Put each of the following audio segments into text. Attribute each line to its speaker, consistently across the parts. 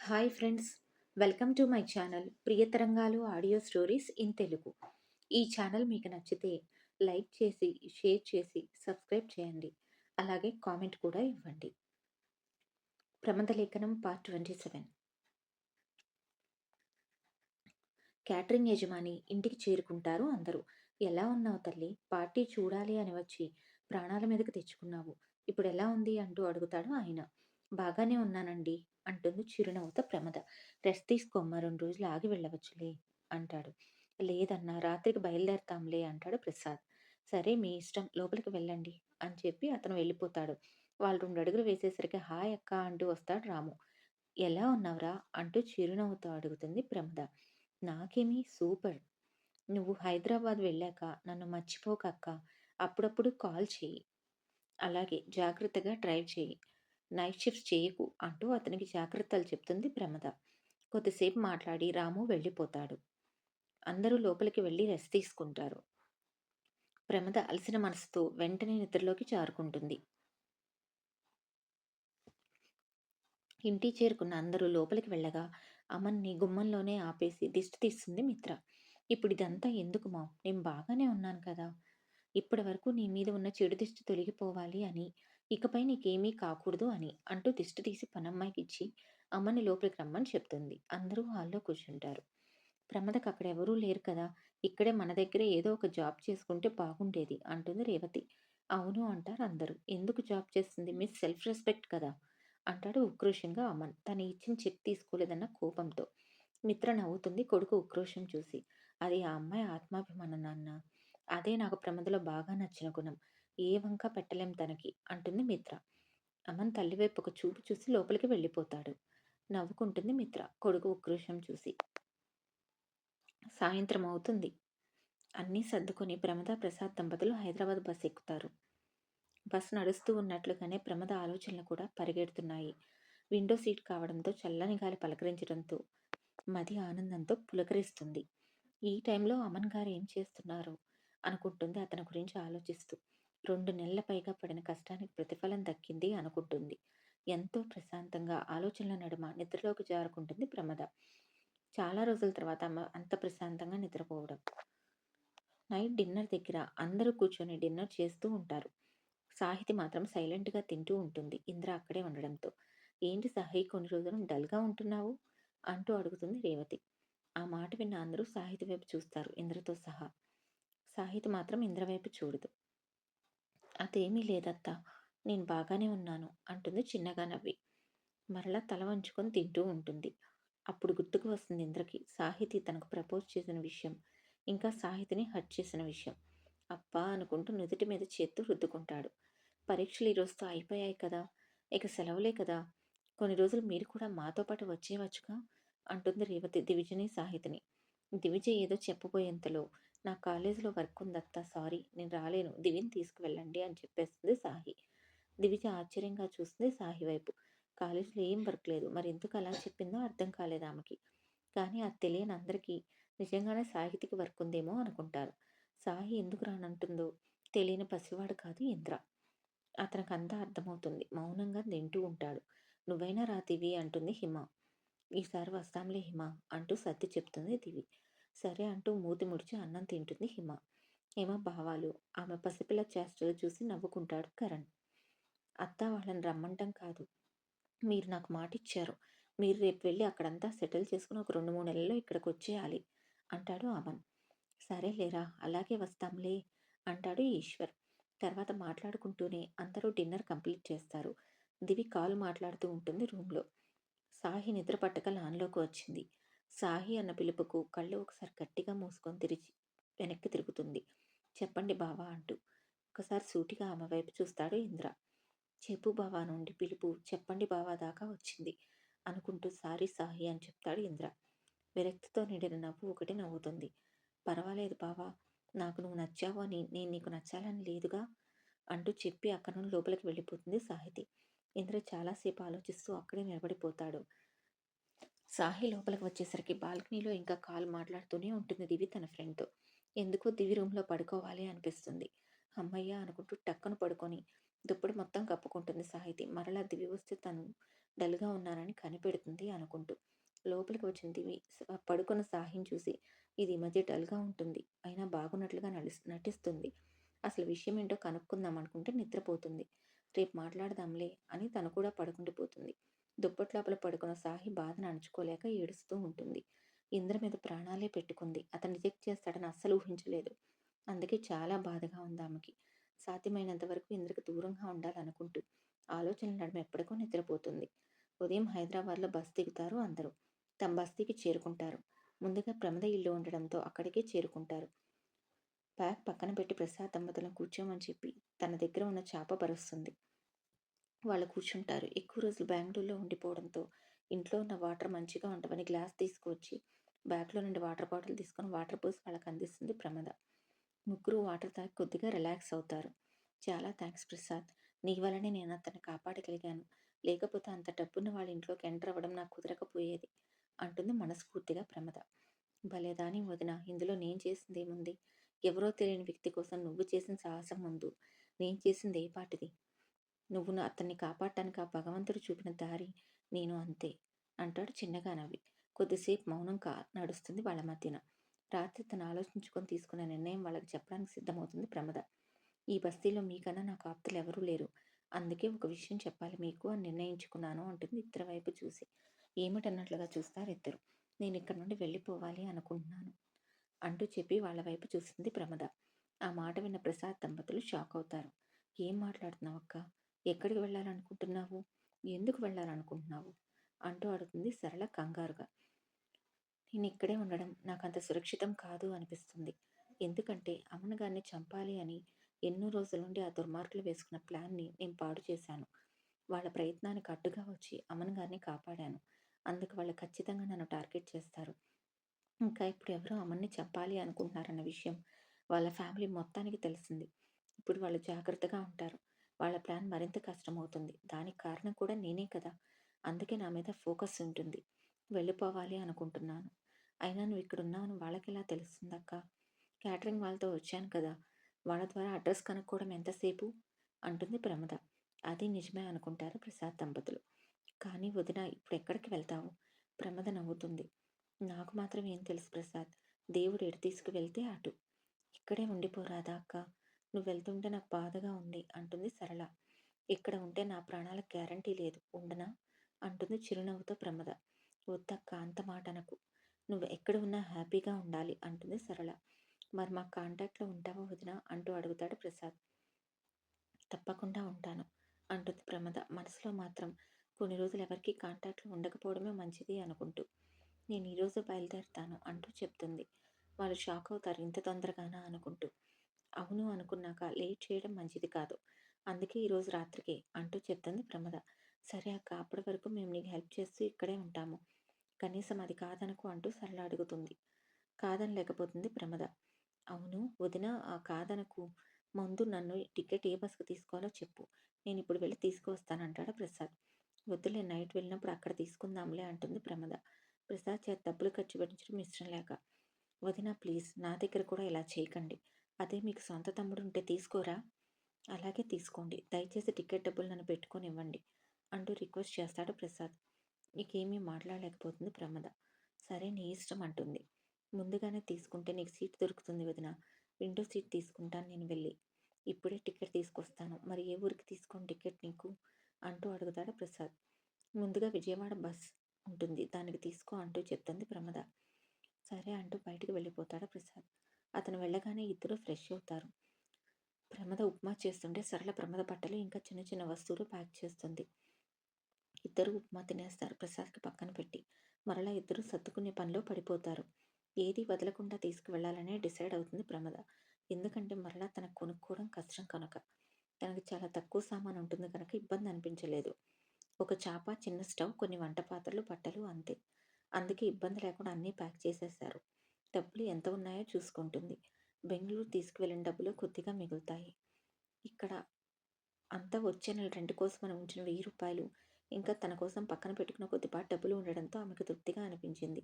Speaker 1: Hi friends welcome to my channel Priyatarangalu audio stories in Telugu. ఈ channel మీకు నచ్చితే like చేసి share చేసి సబ్స్క్రైబ్ చేయండి. అలాగే కామెంట్ కూడా ఇవ్వండి. ప్రమంద లేఖనం పార్ట్ ట్వంటీ సెవెన్. క్యాటరింగ్ యజమాని ఇంటికి చేరుకుంటారు అందరూ. ఎలా ఉన్నావు తల్లి? పార్టీ చూడాలి అని వచ్చి ప్రాణాల మీదకి తెచ్చుకున్నావు. ఇప్పుడు ఎలా ఉంది? అంటూ అడుగుతాడు ఆయన. బాగానే ఉన్నానండి. అంటుంది చిరునవ్వుతో ప్రమద. రెస్ట్ తీసుకోమ్మా రెండు రోజులు ఆగి వెళ్ళవచ్చులే అంటాడు. లేదన్నా రాత్రికి బయలుదేరతాంలే అంటాడు ప్రసాద్. సరే మీ ఇష్టం. లోపలికి వెళ్ళండి అని చెప్పి అతను వెళ్ళిపోతాడు. వాళ్ళు రెండు అడుగులు వేసేసరికి హాయ్ అక్క అంటూ వస్తాడు రాము. ఎలా ఉన్నావురా? అంటూ చిరునవ్వుతో అడుగుతుంది ప్రమద. నాకేమీ సూపర్. నువ్వు హైదరాబాద్ వెళ్ళాక నన్ను మర్చిపోకక్క. అప్పుడప్పుడు కాల్ చేయి. అలాగే జాగ్రత్తగా డ్రైవ్ చేయి. నైట్ షిఫ్ట్ చేయకు అంటూ అతనికి జాగ్రత్తలు చెప్తుంది ప్రమద. కొద్దిసేపు మాట్లాడి రాము వెళ్ళిపోతాడు. అందరూ లోపలికి వెళ్ళి రెస్ట్ తీసుకుంటారు. ప్రమద అలసిన మనసుతో వెంటనే నిద్రలోకి జారుకుంటుంది. ఇంటి చేరుకున్న అందరూ లోపలికి వెళ్ళగా అమన్ని గుమ్మంలోనే ఆపేసి దిష్టి తీస్తుంది మిత్ర. ఇప్పుడు ఇదంతా ఎందుకు మా నేను బాగానే ఉన్నాను కదా. ఇప్పటి వరకు నీ మీద ఉన్న చెడు దిష్టి తొలగిపోవాలి అని ఇకపై నీకేమీ కాకూడదు అని అంటూ దిష్టి తీసి పనమ్మాయికి ఇచ్చి అమ్మని లోపలికి రమ్మని చెప్తుంది. అందరూ హాల్లో కూర్చుంటారు. ప్రమదకు అక్కడ ఎవరూ లేరు కదా ఇక్కడే మన దగ్గరే ఏదో ఒక జాబ్ చేసుకుంటే బాగుండేది అంటుంది రేవతి. అవును అంటారు అందరూ. ఎందుకు జాబ్ చేస్తుంది? మీ సెల్ఫ్ రెస్పెక్ట్ కదా అంటాడు ఉక్రోషంగా అమన్. తను ఇచ్చిన చెక్ తీసుకోలేదన్న కోపంతో. మిత్ర నవ్వుతుంది కొడుకు ఉక్రోషం చూసి. అది ఆ అమ్మాయి ఆత్మాభిమానం నాన్న. అదే నాకు ప్రమదలో బాగా నచ్చిన గుణం. ఏ వంక పెట్టలేం తనకి అంటుంది మిత్ర. అమన్ తల్లివైపు ఒక చూపు చూసి లోపలికి వెళ్ళిపోతాడు. నవ్వుకుంటుంది మిత్ర కొడుకు ఉక్రోషం చూసి. సాయంత్రం అవుతుంది. అన్నీ సర్దుకొని ప్రమద ప్రసాద్ దంపతులు హైదరాబాద్ బస్ ఎక్కుతారు. బస్ నడుస్తూ ఉన్నట్లుగానే ప్రమద ఆలోచనలు కూడా పరిగెడుతున్నాయి. విండో సీట్ కావడంతో చల్లని గాలి పలకరించడంతో మది ఆనందంతో పులకరిస్తుంది. ఈ టైంలో అమన్ గారు ఏం చేస్తున్నారు? అనుకుంటుంది అతని గురించి ఆలోచిస్తూ. రెండు నెలల పైగా పడిన కష్టానికి ప్రతిఫలం దక్కింది అనుకుంటుంది. ఎంతో ప్రశాంతంగా ఆలోచనల నడుమ నిద్రలోకి జారుకుంటుంది ప్రమద. చాలా రోజుల తర్వాత అంత ప్రశాంతంగా నిద్రపోవడం. నైట్ డిన్నర్ దగ్గర అందరూ కూర్చొని డిన్నర్ చేస్తూ ఉంటారు. సాహితి మాత్రం సైలెంట్గా తింటూ ఉంటుంది. ఇంద్ర అక్కడే ఉండడంతో. ఏంటి సాహి కొన్ని రోజులు డల్గా ఉంటున్నావు? అంటూ అడుగుతుంది రేవతి. ఆ మాట విన్న అందరూ సాహితి వైపు చూస్తారు ఇంద్రతో సహా. సాహితి మాత్రం ఇంద్ర వైపు చూడదు. అదేమీ లేదత్తా. నేను బాగానే ఉన్నాను అంటుంది చిన్నగా నవ్వి. మరలా తల వంచుకొని తింటూ ఉంటుంది. అప్పుడు గుర్తుకు వస్తుంది ఇంద్రకి సాహితి తనకు ప్రపోజ్ చేసిన విషయం ఇంకా సాహితిని హట్ చేసిన విషయం. అబ్బా అనుకుంటూ నుదుటి మీద చేత్తు రుద్దుకుంటాడు. పరీక్షలు ఈరోజుతో అయిపోయాయి కదా ఇక సెలవులే కదా కొన్ని రోజులు మీరు కూడా మాతో పాటు వచ్చేవచ్చుగా అంటుంది రేవతి దివిజని సాహితిని. దివిజ ఏదో చెప్పబోయేంతలో నా కాలేజీలో వర్క్ ఉందత్తా సారీ నేను రాలేను. దివిని తీసుకువెళ్ళండి అని చెప్పేస్తుంది సాహి. దివిజ ఆశ్చర్యంగా చూస్తుంది సాహి వైపు. కాలేజీలో ఏం వర్క్ లేదు. మరి ఎందుకు అలా చెప్పిందో అర్థం కాలేదు ఆమెకి. కానీ అది తెలియని అందరికీ నిజంగానే సాహితికి వర్క్ ఉందేమో అనుకుంటారు. సాహి ఎందుకు రానంటుందో తెలియని పసివాడు కాదు ఇంద్ర. అతనికి అంతా అర్థమవుతుంది. మౌనంగా తింటూ ఉంటాడు. నువ్వైనా రా దివి అంటుంది హిమ. ఈసారి వస్తాంలే హిమ అంటూ సర్ది చెప్తుంది దివి. సరే అంటూ మూతి ముడిచి అన్నం తింటుంది హిమ. హిమ భావాలు ఆమె పసిపిల్ల చేష్టలు చూసి నవ్వుకుంటాడు కరణ్. అత్త వాళ్ళని రమ్మంటం కాదు. మీరు నాకు మాట ఇచ్చారు మీరు రేపు వెళ్ళి అక్కడంతా సెటిల్ చేసుకుని ఒక రెండు మూడు నెలల్లో ఇక్కడికి వచ్చేయాలి అంటాడు అమన్. సరే లేరా అలాగే వస్తాంలే అంటాడు ఈశ్వర్. తర్వాత మాట్లాడుకుంటూనే అందరూ డిన్నర్ కంప్లీట్ చేస్తారు. దివి కాలు మాట్లాడుతూ ఉంటుంది రూమ్లో. సాహి నిద్ర పట్టక లాన్లోకి వచ్చింది. సాహి అన్న పిలుపుకు కళ్ళు ఒకసారి గట్టిగా మూసుకొని తిరిగి వెనక్కి తిరుగుతుంది. చెప్పండి బావా అంటూ. ఒకసారి సూటిగా ఆమె వైపు చూస్తాడు ఇంద్ర. చెప్పు బావా నుండి పిలుపు చెప్పండి బావా దాకా వచ్చింది. అనుకుంటూ సారీ సాహి అని చెప్తాడు ఇంద్ర. విరక్తితో నిండిన నవ్వు ఒకటి నవ్వుతుంది. పర్వాలేదు బావా నాకు నువ్వు నచ్చావు అని నేను నీకు నచ్చాలని లేదుగా అంటూ చెప్పి అక్కడ నుండి లోపలికి వెళ్ళిపోతుంది సాహితి. ఇంద్ర చాలాసేపు ఆలోచిస్తూ అక్కడే నిలబడిపోతాడు. సాహి లోపలికి వచ్చేసరికి బాల్కనీలో ఇంకా కాల్ మాట్లాడుతూనే ఉంటుంది దివి తన ఫ్రెండ్తో ఎందుకో దివి రూమ్లో పడుకోవాలి అనిపిస్తుంది అమ్మయ్య అనుకుంటూ టక్కను పడుకొని దుప్పటి మొత్తం కప్పుకుంటుంది సాహితి మరలా దివి వస్తే తను డల్‌గా ఉన్నానని కనిపెడుతుంది అనుకుంటూ. లోపలికి వచ్చిన దివి పడుకున్న సాహిని చూసి, ఇది ఈ మధ్య డల్‌గా ఉంటుంది. అయినా బాగున్నట్లుగా నటి నటిస్తుంది. అసలు విషయమేంటో కనుక్కుందాం అనుకుంటే నిద్రపోతుంది. రేపు మాట్లాడదాంలే అని తను కూడా పడుకుండిపోతుంది. దుప్పటి లోపల పడుకున్న సాహి బాధను అణుచుకోలేక ఏడుస్తూ ఉంటుంది. ఇంద్ర మీద ప్రాణాలే పెట్టుకుంది. అతను రిజెక్ట్ చేస్తాడని అస్సలు ఊహించలేదు. అందుకే చాలా బాధగా ఉందామెకి. సాధ్యమైనంత వరకు ఇంద్రకు దూరంగా ఉండాలనుకుంటూ, ఆలోచనల నడుమ ఎప్పటికో నిద్రపోతుంది. ఉదయం హైదరాబాద్‌లో బస్ దిగుతారు అందరూ. తమ బస్తీకి చేరుకుంటారు. ముందుగా ప్రమద ఇల్లు ఉండడంతో అక్కడికే చేరుకుంటారు. బ్యాగ్ పక్కన పెట్టి ప్రసాద్ దంపతులను కూర్చోమని చెప్పి, తన దగ్గర ఉన్న చాప భరుస్తుంది వాళ్ళు కూర్చుంటారు. ఎక్కువ రోజులు బెంగళూరులో ఉండిపోవడంతో, ఇంట్లో ఉన్న వాటర్ మంచిగా ఉండవని గ్లాస్ తీసుకువచ్చి, బ్యాగ్‌లో నుండి వాటర్ బాటిల్ తీసుకొని వాటర్ పోసి వాళ్ళకి అందిస్తుంది ప్రమద. ముగ్గురు వాటర్ తాగి కొద్దిగా రిలాక్స్ అవుతారు. చాలా థ్యాంక్స్ ప్రసాద్. నీ వలనే నేను అతన్ని కాపాడగలిగాను. లేకపోతే అంత డబ్బున్న వాళ్ళ ఇంట్లోకి ఎంటర్ అవ్వడం నాకు కుదరకపోయేది. అంటుంది మనస్ఫూర్తిగా ప్రమద. భలే వదిన వదినా! ఇందులో నేను చేసిందేముంది? ఎవరో తెలియని వ్యక్తి కోసం నువ్వు చేసిన సాహసం ముందు నేను చేసింది ఏ పాటిది? నువ్వు నా అతన్ని కాపాడటానికి ఆ భగవంతుడు చూపిన దారి నేను అంతే అంటాడు చిన్నగా నవ్వి. కొద్దిసేపు మౌనం కా నడుస్తుంది వాళ్ళ మధ్యన. రాత్రి తను ఆలోచించుకొని తీసుకున్న నిర్ణయం వాళ్ళకి చెప్పడానికి సిద్ధమవుతుంది ప్రమద. ఈ బస్తీలో మీకన్నా నాకు ఆప్తులెవరూ లేరు. అందుకే ఒక విషయం చెప్పాలి మీకు అని నిర్ణయించుకున్నాను అంటుంది ఇద్దరి వైపు చూసి. ఏమిటన్నట్లుగా చూస్తారు ఇద్దరు నేను ఇక్కడ నుండి వెళ్ళిపోవాలి అనుకుంటున్నాను అంటూ చెప్పి వాళ్ళ వైపు చూసింది ప్రమద. ఆ మాట విన్న ప్రసాద్ దంపతులు షాక్ అవుతారు. ఏం మాట్లాడుతున్నావు అక్క ఎక్కడికి వెళ్ళాలనుకుంటున్నావు? ఎందుకు వెళ్ళాలనుకుంటున్నావు? అంటూ అడుగుతుంది సరళ కంగారుగా. నేను ఇక్కడే ఉండడం నాకు అంత సురక్షితం కాదు అనిపిస్తుంది. ఎందుకంటే అమ్మను గారిని చంపాలి అని ఎన్నో రోజుల నుండి ఆ దుర్మార్గులు వేసుకున్న ప్లాన్‌ని నేను పాడు చేశాను. వాళ్ళ ప్రయత్నానికి అడ్డుగా వచ్చి అమ్మను గారిని కాపాడాను. అందుకు వాళ్ళు ఖచ్చితంగా నన్ను టార్గెట్ చేస్తారు. ఇంకా ఇప్పుడు ఎవరో అమ్మని చంపాలి అనుకుంటున్నారన్న విషయం వాళ్ళ ఫ్యామిలీ మొత్తానికి తెలిసింది. ఇప్పుడు వాళ్ళు జాగ్రత్తగా ఉంటారు. వాళ్ళ ప్లాన్ మరింత కష్టమవుతుంది. దానికి కారణం కూడా నేనే కదా! అందుకే నా మీద ఫోకస్ ఉంటుంది. వెళ్ళిపోవాలి అనుకుంటున్నాను. అయినా నువ్వు ఇక్కడున్నావని తెలుస్తుంది అక్క క్యాటరింగ్ వాళ్ళతో వచ్చాను కదా! వాళ్ళ ద్వారా అడ్రస్ కనుక్కోవడం ఎంతసేపు? అంటుంది ప్రమద. అది నిజమే అనుకుంటారు ప్రసాద్ దంపతులు. కానీ వదినా ఇప్పుడెక్కడికి వెళ్తావు? ప్రమద నవ్వుతుంది. నాకు మాత్రం ఏం తెలుసు ప్రసాద్. దేవుడు ఎటు తీసుకువెళ్తే అటు. ఇక్కడే ఉండిపోరాదా అక్క నువ్వు వెళ్తుంటే నాకు బాధగా ఉంది అంటుంది సరళ. ఇక్కడ ఉంటే నా ప్రాణాలకు గ్యారంటీ లేదు. ఉండనా? అంటుంది చిరునవ్వుతో ప్రమద. వద్దక్క అంత మాట అనకు. నువ్వు ఎక్కడ ఉన్నా హ్యాపీగా ఉండాలి అంటుంది సరళ. మరి మా కాంటాక్ట్‌లో ఉంటావా వదినా? అంటూ అడుగుతాడు ప్రసాద్. తప్పకుండా ఉంటాను అంటుంది ప్రమద. మనసులో మాత్రం కొన్ని రోజులు ఎవరికీ కాంటాక్ట్‌లో ఉండకపోవడమే మంచిది అనుకుంటూ. నేను ఈరోజు బయలుదేరుతాను అంటూ చెప్తుంది. వాళ్ళు షాక్ అవుతారు ఇంత తొందరగానా అనుకుంటూ. అవును అనుకున్నాక లేట్ చేయడం మంచిది కాదు. అందుకే ఈరోజు రాత్రికే అంటూ చెప్తుంది ప్రమద. సరే అక్క అప్పటి వరకు మేము నీకు హెల్ప్ చేస్తూ ఇక్కడే ఉంటాము. కనీసం అది కాదనకు అంటూ సరళ అడుగుతుంది. కాదనలేకపోతుంది ప్రమద. అవును వదిన ఆ కాదనకు. ముందు నన్ను టికెట్ ఏ బస్సుకు తీసుకోవాలో చెప్పు. నేను ఇప్పుడు వెళ్ళి తీసుకువస్తానంటాడు ప్రసాద్. వద్దులే నైట్ వెళ్ళినప్పుడు అక్కడ తీసుకుందాంలే అంటుంది ప్రమద. ప్రసాద్ చేత డబ్బులు ఖర్చు పెట్టించడం ఇష్టం లేక. వదినా ప్లీజ్ నా దగ్గర కూడా ఇలా చేయకండి. అదే మీకు సొంత తమ్ముడు ఉంటే తీసుకోరా? అలాగే తీసుకోండి. దయచేసి టికెట్ డబ్బులు నన్ను పెట్టుకొని ఇవ్వండి అంటూ రిక్వెస్ట్ చేస్తాడు ప్రసాద్. నీకేమీ మాట్లాడలేకపోతుంది ప్రమద. సరే నీ ఇష్టం అంటుంది. ముందుగానే తీసుకుంటే నీకు సీట్ దొరుకుతుంది వదినా. విండో సీట్ తీసుకుంటాను నేను వెళ్ళి. ఇప్పుడే టికెట్ తీసుకొస్తాను. మరి ఏ ఊరికి తీసుకోండి టికెట్ నీకు? అంటూ అడుగుతాడు ప్రసాద్. ముందుగా విజయవాడ బస్ ఉంటుంది. దానికి తీసుకో అంటూ చెప్తుంది ప్రమద. సరే అంటూ బయటికి వెళ్ళిపోతాడు ప్రసాద్. అతను వెళ్ళగానే ఇద్దరు ఫ్రెష్ అవుతారు. ప్రమద ఉప్మా చేస్తుంటే సరళ ప్రమద బట్టలు ఇంకా చిన్న చిన్న వస్తువులు ప్యాక్ చేస్తుంది. ఇద్దరు ఉప్మా తినేస్తారు ప్రసాద్‌కి పక్కన పెట్టి. మరలా ఇద్దరూ సర్దుకునే పనిలో పడిపోతారు. ఏది వదలకుండా తీసుకువెళ్ళాలనే డిసైడ్ అవుతుంది ప్రమద. ఎందుకంటే మరలా తనకు కొనుక్కోవడం కష్టం కనుక. తనకు చాలా తక్కువ సామాను ఉంటుంది కనుక ఇబ్బంది అనిపించలేదు. ఒక చాప, చిన్న స్టవ్, కొన్ని వంట పాత్రలు, బట్టలు అంతే. అందుకే ఇబ్బంది లేకుండా అన్నీ ప్యాక్ చేసేశారు. డబ్బులు ఎంత ఉన్నాయో చూసుకుంటుంది. బెంగళూరు తీసుకువెళ్ళిన డబ్బులు కొద్దిగా మిగులుతాయి. ఇక్కడ అంతా వచ్చే నెల రెంట్ కోసం మనం ఉంచిన వెయ్యి రూపాయలు ఇంకా తన కోసం పక్కన పెట్టుకున్న కొద్దిపాటి డబ్బులు ఉండడంతో ఆమెకు తృప్తిగా అనిపించింది.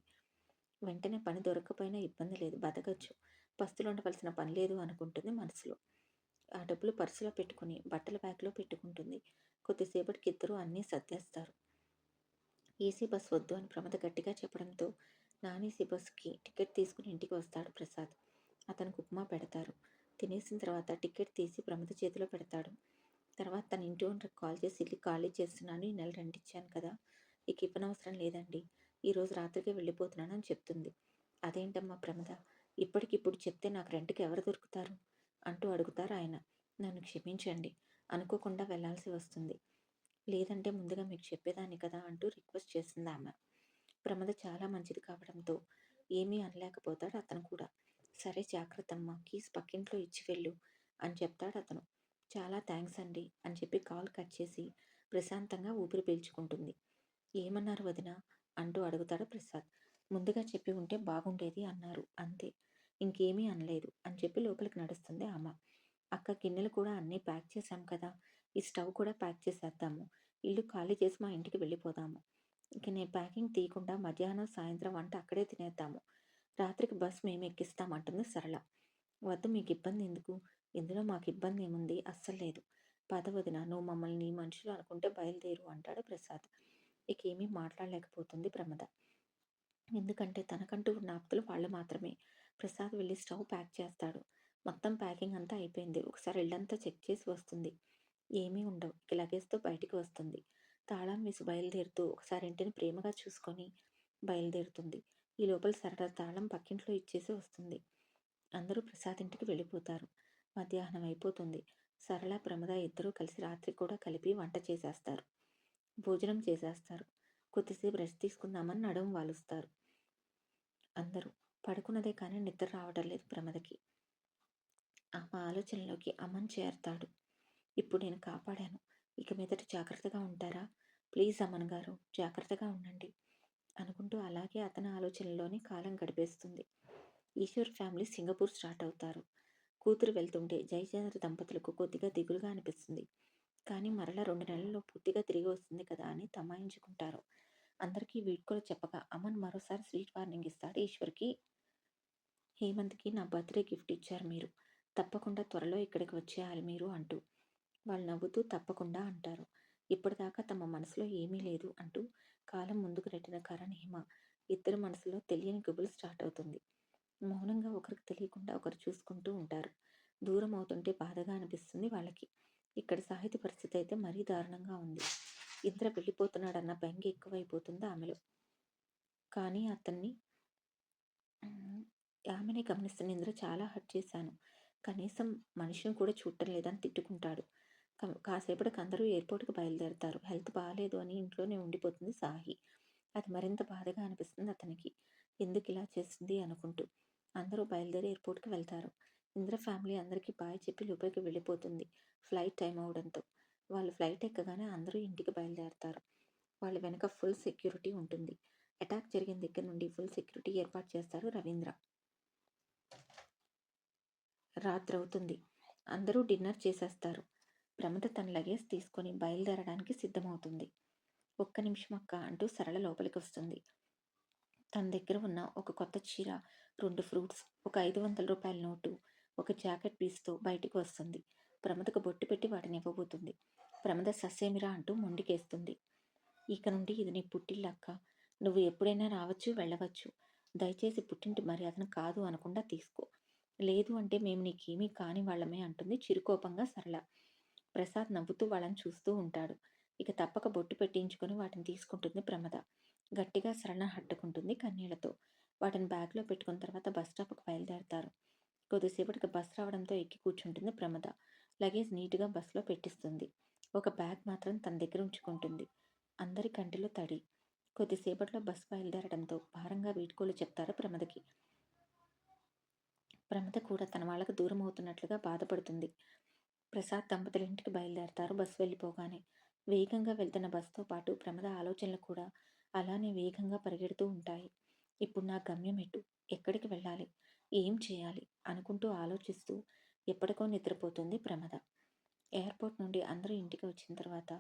Speaker 1: వెంటనే పని దొరకకపోయినా ఇబ్బంది లేదు. బతకచ్చు. పస్తులుండవలసిన పని లేదు అనుకుంటుంది మనసులో. ఆ డబ్బులు పర్సులో పెట్టుకుని బట్టల బ్యాగ్‌లో పెట్టుకుంటుంది. కొద్దిసేపటికి ఇద్దరూ అన్నీ సర్దేస్తారు. ఏసీ బస్ వద్దు అని ప్రమద గట్టిగా చెప్పడంతో నాని సిబస్కి టికెట్ తీసుకుని ఇంటికి వస్తాడు ప్రసాద్. అతనికి ఉప్మా పెడతారు. తినేసిన తర్వాత టికెట్ తీసి ప్రమద చేతిలో పెడతాడు. తర్వాత తన ఇంటి ఓనర్కి కాల్ చేసి ఇల్లు ఖాళీ చేస్తున్నాను ఈ నెల రెంట్ ఇచ్చాను కదా ఇక ఇవ్వనవసరం లేదండి. ఈరోజు రాత్రికే వెళ్ళిపోతున్నాను అని చెప్తుంది. అదేంటమ్మా ప్రమద ఇప్పటికిప్పుడు చెప్తే నాకు రెంట్కి ఎవరు దొరుకుతారు? అంటూ అడుగుతారు ఆయన. నన్ను క్షమించండి అనుకోకుండా వెళ్ళాల్సి వస్తుంది. లేదంటే ముందుగా మీకు చెప్పేదాన్ని కదా అంటూ రిక్వెస్ట్ చేసింది ఆమె. ప్రమద చాలా మంచిది కావడంతో ఏమీ అనలేకపోతాడు అతను కూడా. సరే జాగ్రత్త అమ్మ కీస్ పక్కింట్లో ఇచ్చి వెళ్ళు అని చెప్తాడు అతను. చాలా థ్యాంక్స్ అండి అని చెప్పి కాల్ కట్ చేసి ప్రశాంతంగా ఊపిరి పీల్చుకుంటుంది. ఏమన్నారు వదిన? అంటూ అడుగుతాడు ప్రసాద్. ముందుగా చెప్పి ఉంటే బాగుండేది అన్నారు. అంతే. ఇంకేమీ అనలేదు అని చెప్పి లోపలికి నడుస్తుంది అమ్మ. అక్క గిన్నెలు కూడా అన్నీ ప్యాక్ చేశాం కదా ఈ స్టవ్ కూడా ప్యాక్ చేసేద్దాము. ఇల్లు ఖాళీ చేసి మా ఇంటికి వెళ్ళిపోదాము. ఇక నేను ప్యాకింగ్ తీయకుండా మధ్యాహ్నం సాయంత్రం వంట అక్కడే తినేద్దాము. రాత్రికి బస్ మేము ఎక్కిస్తామంటుంది సరళ. వద్దు మీకు ఇబ్బంది ఎందుకు? ఇందులో మాకు ఇబ్బంది ఏముంది? అస్సలు లేదు. పదవదిన నువ్వు మమ్మల్ని మనుషులు అనుకుంటే బయలుదేరు అంటాడు ప్రసాద్. ఇక ఏమీ మాట్లాడలేకపోతుంది ప్రమద. ఎందుకంటే తనకంటూ ఉన్న ఆప్తులు వాళ్ళు మాత్రమే. ప్రసాద్ వెళ్ళి స్టవ్ ప్యాక్ చేస్తాడు. మొత్తం ప్యాకింగ్ అంతా అయిపోయింది. ఒకసారి ఇళ్ళంతా చెక్ చేసి వస్తుంది. ఏమీ ఉండవు. ఇక లగేజ్తో బయటికి వస్తుంది. తాళం వేసి బయలుదేరుతూ ఒకసారి ఇంటిని ప్రేమగా చూసుకొని బయలుదేరుతుంది. ఈ లోపల సరళ తాళం పక్కింట్లో ఇచ్చేసి వస్తుంది. అందరూ ప్రసాద్ ఇంటికి వెళ్ళిపోతారు. మధ్యాహ్నం అయిపోతుంది. సరళ ప్రమద ఇద్దరూ కలిసి రాత్రి కూడా కలిపి వంట చేసేస్తారు. భోజనం చేసేస్తారు. కొద్దిసేపు రెస్ట్ తీసుకుందామని నడుము వాలుస్తారు. అందరూ పడుకున్నదే కానీ నిద్ర రావడం లేదు ప్రమదకి. ఆమె ఆలోచనలోకి అమ్మని చేరతాడు. ఇప్పుడు నేను కాపాడాను. ఇక మీదట జాగ్రత్తగా ఉంటారా? ప్లీజ్ అమ్మన్ గారు జాగ్రత్తగా ఉండండి. అనుకుంటూ అలాగే అతని ఆలోచనలోనే కాలం గడిపేస్తుంది. ఈశ్వర్ ఫ్యామిలీ సింగపూర్ స్టార్ట్ అవుతారు. కూతురు వెళ్తుంటే జయచంద్ర దంపతులకు కొద్దిగా దిగులుగా అనిపిస్తుంది. కానీ మరలా రెండు నెలల్లో పూర్తిగా తిరిగి వస్తుంది కదా అని తమాయించుకుంటారు. అందరికీ వీడ్కోలు చెప్పగా అమన్ మరోసారి స్వీట్ వార్నింగ్ ఇస్తాడు ఈశ్వర్కి. హేమంత్కి నా బర్త్డే గిఫ్ట్ ఇచ్చారు మీరు. తప్పకుండా త్వరలో ఇక్కడికి వచ్చేయాలి మీరు అంటూ వాళ్ళు నవ్వుతూ తప్పకుండా అంటారు. ఇప్పటిదాకా తమ మనసులో ఏమీ లేదు అంటూ కాలం ముందుకు నెట్టిన కరణ్ హిమ ఇద్దరు మనసులో తెలియని గుబులు స్టార్ట్ అవుతుంది. మౌనంగా ఒకరికి తెలియకుండా ఒకరు చూసుకుంటూ ఉంటారు. దూరం అవుతుంటే బాధగా అనిపిస్తుంది వాళ్ళకి. ఇక్కడ సాహిత్య పరిస్థితి అయితే మరీ దారుణంగా ఉంది. ఇంద్ర వెళ్ళిపోతున్నాడన్న బెంగ ఎక్కువైపోతుంది ఆమెలో. కానీ అతన్ని ఆమెనే గమనిస్తున్న ఇంద్ర చాలా హర్ట్ చేశాను. కనీసం మనిషిని కూడా చూడటం లేదని తిట్టుకుంటాడు. కాసేపటికి అందరూ ఎయిర్పోర్ట్కి బయలుదేరతారు. హెల్త్ బాగాలేదు అని ఇంట్లోనే ఉండిపోతుంది సాహి. అది మరింత బాధగా అనిపిస్తుంది అతనికి. ఎందుకు ఇలా చేస్తుంది అనుకుంటూ. అందరూ బయలుదేరి ఎయిర్పోర్ట్కి వెళ్తారు. ఇంద్ర ఫ్యామిలీ అందరికీ బాయ్ చెప్పి లోపలికి వెళ్ళిపోతుంది. ఫ్లైట్ టైం అవడంతో. వాళ్ళు ఫ్లైట్ ఎక్కగానే అందరూ ఇంటికి బయలుదేరతారు. వాళ్ళ వెనక ఫుల్ సెక్యూరిటీ ఉంటుంది. అటాక్ జరిగిన దగ్గర నుండి ఫుల్ సెక్యూరిటీ ఏర్పాటు చేస్తారు రవీంద్ర. రాత్రి అవుతుంది. అందరూ డిన్నర్ చేసేస్తారు. ప్రమద తన లగేజ్ తీసుకొని బయలుదేరడానికి సిద్ధమవుతుంది. ఒక్క నిమిషం అక్క అంటూ సరళ లోపలికి వస్తుంది. తన దగ్గర ఉన్న ఒక కొత్త చీర రెండు ఫ్రూట్స్ ఒక ఐదు వందల రూపాయల నోటు ఒక జాకెట్ పీస్తో బయటికి వస్తుంది. ప్రమదకు బొట్టు పెట్టి వాటిని ఇవ్వబోతుంది. ప్రమద ససేమిరా అంటూ మొండికేస్తుంది. ఇక నుండి ఇది నీ పుట్టిల్లక్క నువ్వు ఎప్పుడైనా రావచ్చు వెళ్ళవచ్చు. దయచేసి పుట్టింటి మర్యాదను కాదు అనకుండా తీసుకో. లేదు అంటే మేము నీకేమీ కాని వాళ్ళమే అంటుంది చిరుకోపంగా సరళ. ప్రసాద్ నవ్వుతూ వాళ్ళని చూస్తూ ఉంటాడు. ఇక తప్పక బొట్టు పెట్టించుకొని వాటిని తీసుకుంటుంది ప్రమద. గట్టిగా శరణ హట్టుకుంటుంది కన్నీళ్ళతో. వాటిని బ్యాగ్లో పెట్టుకున్న తర్వాత బస్ స్టాప్కి బయలుదేరతారు. కొద్దిసేపటికి బస్ రావడంతో ఎక్కి కూర్చుంటుంది ప్రమద. లగేజ్ నీట్గా బస్సులో పెట్టిస్తుంది. ఒక బ్యాగ్ మాత్రం తన దగ్గర ఉంచుకుంటుంది. అందరి కంటిలో తడి. కొద్దిసేపట్లో బస్ బయలుదేరడంతో భారంగా వీడ్కోలు చెప్తారు ప్రమదకి. ప్రమద కూడా తన వాళ్ళకు దూరం అవుతున్నట్లుగా బాధపడుతుంది. ప్రసాద్ దంపతుల ఇంటికి బయలుదేరతారు బస్సు వెళ్ళిపోగానే. వేగంగా వెళ్తున్న బస్సుతో పాటు ప్రమద ఆలోచనలు కూడా అలానే వేగంగా పరిగెడుతూ ఉంటాయి. ఇప్పుడు నా గమ్యం ఎటు? ఎక్కడికి వెళ్ళాలి? ఏం చేయాలి? అనుకుంటూ ఆలోచిస్తూ ఎప్పటికో నిద్రపోతుంది ప్రమద. ఎయిర్పోర్ట్ నుండి అందరూ ఇంటికి వచ్చిన తర్వాత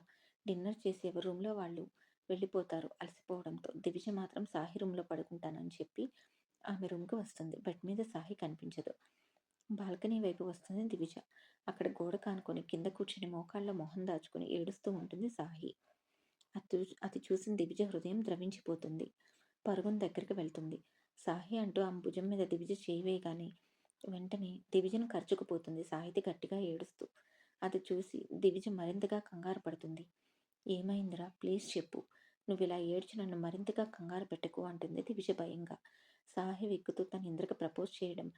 Speaker 1: డిన్నర్ చేసి ఎవరి రూమ్లో వాళ్ళు వెళ్ళిపోతారు అలసిపోవడంతో. దివిజ మాత్రం సాహి రూమ్లో పడుకుంటానని చెప్పి ఆమె రూమ్కి వస్తుంది. బెడ్ మీద సాహి కనిపించదు. బాల్కనీ వైపు వస్తుంది దివిజ. అక్కడ గోడ కానుకొని కింద కూర్చుని మోకాళ్ళ మొహం దాచుకుని ఏడుస్తూ ఉంటుంది సాహి. అది చూ- అది చూసిన దివిజ హృదయం ద్రవించిపోతుంది. పరుగున దగ్గరికి వెళ్తుంది. సాహి అంటూ ఆమె భుజం మీద దివిజ చేయవేయగానే వెంటనే దివిజను ఖర్చుకుపోతుంది సాహితి గట్టిగా ఏడుస్తూ. అది చూసి దివిజ మరింతగా కంగారు పడుతుంది. ఏమైందిరా? ప్లీజ్ చెప్పు. నువ్వు ఇలా ఏడ్చి నన్ను మరింతగా కంగారు పెట్టకు అంటుంది దివిజ భయంగా. సాహి వెక్కుతూ తన ఇంద్రకి ప్రపోజ్ చేయడం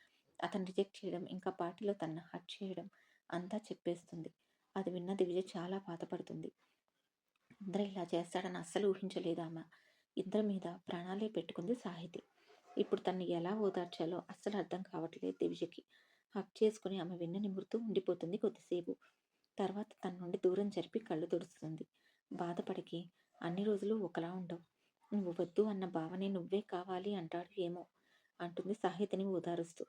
Speaker 1: అతను రిజెక్ట్ చేయడం ఇంకా పార్టీలో తనను హట్ చేయడం అంతా చెప్పేస్తుంది. అది విన్న దివిజ చాలా బాధపడుతుంది. ఇంద్ర ఇలా చేస్తాడని అస్సలు ఊహించలేదు ఆమె. ఇంద్ర మీద ప్రాణాలే పెట్టుకుంది సాహితి. ఇప్పుడు తన్ని ఎలా ఓదార్చాలో అస్సలు అర్థం కావట్లేదు దివిజకి హక్ చేసుకుని ఆమె వెన్న నిమురుతూ ఉండిపోతుంది కొద్దిసేపు. తర్వాత తన నుండి దూరం జరిపి కళ్ళు తుడుస్తుంది. బాధపడికి అన్ని రోజులు ఒకలా ఉండవు. నువ్వు వద్దు అన్న భావనే నువ్వే కావాలి అంటాడు ఏమో అంటుంది సాహితిని ఓదారుస్తూ.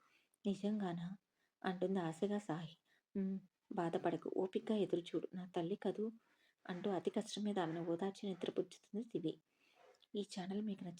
Speaker 1: నిజంగానా? అంటుంది ఆశగా సాహి. "ఉమ్, బాధపడకు. ఓపిగ్గా ఎదురుచూడు. నా తల్లి కదూ? అంటూ అతి కష్టం మీద ఆమెను ఓదార్చి నిద్రపుచ్చుతుంది దివి ఈ ఛానల్ మీకు నచ్చింది